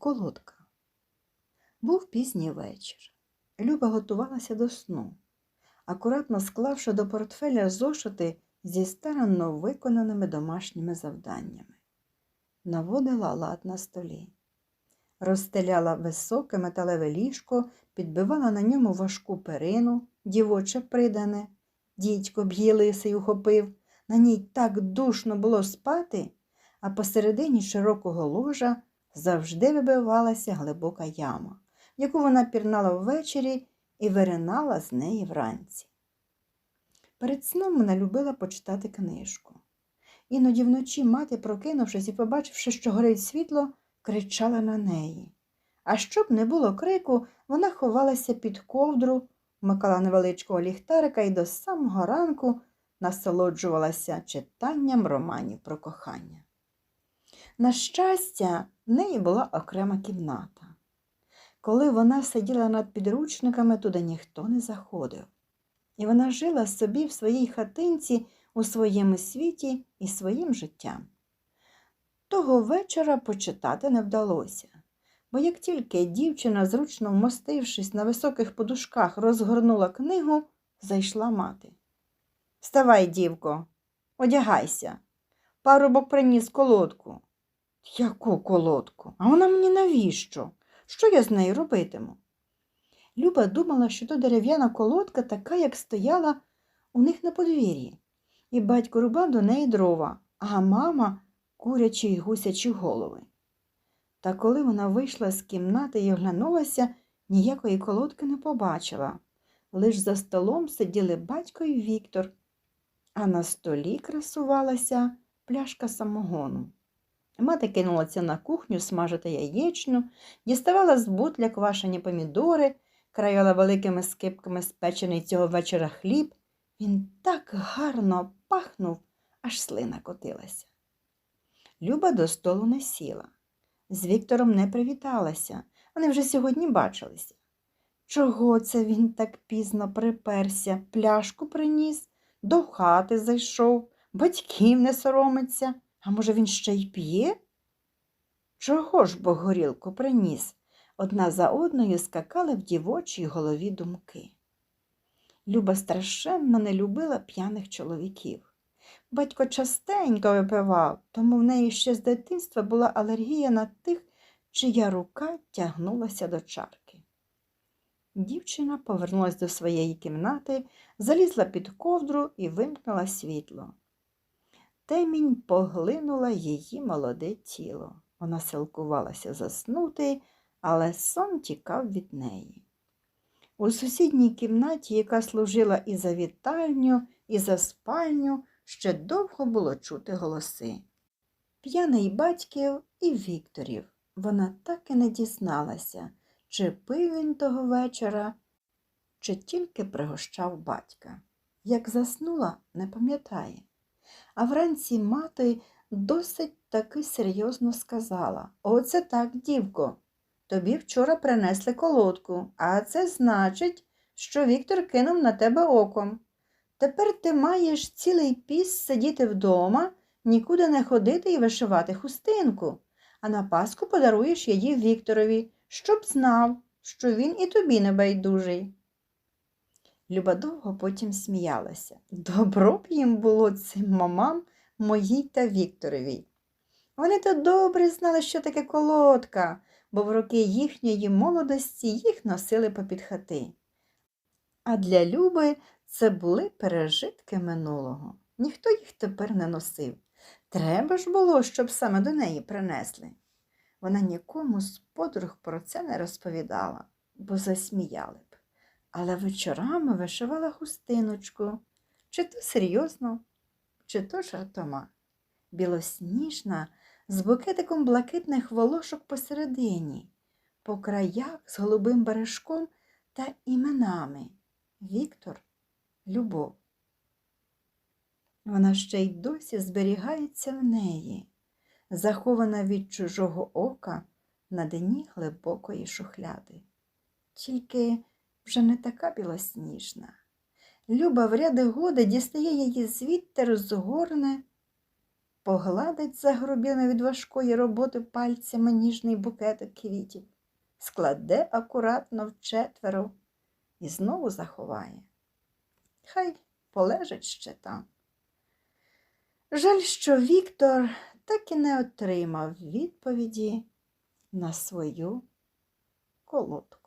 колодка. Був пізній вечір. Люба готувалася до сну, акуратно склавши до портфеля зошити зі старанно виконаними домашніми завданнями. Наводила лад на столі, розстеляла високе металеве ліжко, підбивала на ньому важку перину, дівоче придане. Дідько б її лисий ухопив, на ній так душно було спати, а посередині широкого ложа завжди вибивалася глибока яма, яку вона пірнала ввечері і виринала з неї вранці. Перед сном вона любила почитати книжку. Іноді вночі мати, прокинувшись і побачивши, що горить світло, кричала на неї. А щоб не було крику, вона ховалася під ковдру, вмикала невеличкого ліхтарика і до самого ранку насолоджувалася читанням романів про кохання. На щастя, в неї була окрема кімната. Коли вона сиділа над підручниками, туди ніхто не заходив. І вона жила собі в своїй хатинці у своєму світі і своїм життям. Того вечора почитати не вдалося, бо як тільки дівчина, зручно вмостившись на високих подушках, розгорнула книгу, зайшла мати. Вставай, дівко, одягайся. Парубок приніс колодку. Яку колодку? А вона мені навіщо? Що я з нею робитиму? Люба думала, що то дерев'яна колодка така, як стояла у них на подвір'ї, і батько рубав до неї дрова, а мама курячі й гусячі голови. Та коли вона вийшла з кімнати і оглянулася, ніякої колодки не побачила. Лиш за столом сиділи батько і Віктор, а на столі красувалася пляшка самогону. Мати кинулася на кухню смажити яєчню, діставала з бутля квашені помідори, краяла великими скипками спечений цього вечора хліб. Він так гарно пахнув, аж слина котилася. Люба до столу не сіла. З Віктором не привіталася. Вони вже сьогодні бачилися. Чого це він так пізно приперся, пляшку приніс, до хати зайшов, батьків не соромиться, а може, він ще й п'є? Чого ж бо горілку приніс? Одна за одною скакали в дівочій голові думки. Люба страшенно не любила п'яних чоловіків. Батько частенько випивав, тому в неї ще з дитинства була алергія на тих, чия рука тягнулася до чарки. Дівчина повернулася до своєї кімнати, залізла під ковдру і вимкнула світло. Темінь поглинула її молоде тіло. Вона силкувалася заснути, але сон тікав від неї. У сусідній кімнаті, яка служила і за вітальню, і за спальню, ще довго було чути голоси. П'яний батьків і Вікторів. Вона так і не дізналася, чи пив він того вечора, чи тільки пригощав батька. Як заснула, не пам'ятає. А вранці мати досить таки серйозно сказала Оце так, дівко, тобі вчора принесли колодку, а це значить, що Віктор кинув на тебе оком. Тепер ти маєш цілий піс сидіти вдома, нікуди не ходити і вишивати хустинку, а на Пасху подаруєш її Вікторові, щоб знав, що він і тобі не байдужий. Люба довго потім сміялася. Добро б їм було цим мамам моїй та Вікторовій. Вони то добре знали, що таке колодка, бо в роки їхньої молодості їх носили попід хати. А для Люби це були пережитки минулого. Ніхто їх тепер не носив. Треба ж було, щоб саме до неї принесли. Вона нікому з подруг про це не розповідала, бо засміяли. Але вечорами вишивала хустиночку, чи то серйозно, чи то жартома. Білосніжна, з букетиком блакитних волошок посередині, по краях з голубим бережком та іменами Віктор, Любов. Вона ще й досі зберігається в неї, захована від чужого ока на дні глибокої шухляди. Тільки вже не така білосніжна. Люба в ряди годи дістає її звідти розгорне погладить загрубілими від важкої роботи пальцями ніжний букетик квітів, складе акуратно вчетверо і знову заховає. Хай полежить ще там. Жаль, що Віктор так і не отримав відповіді на свою колодку.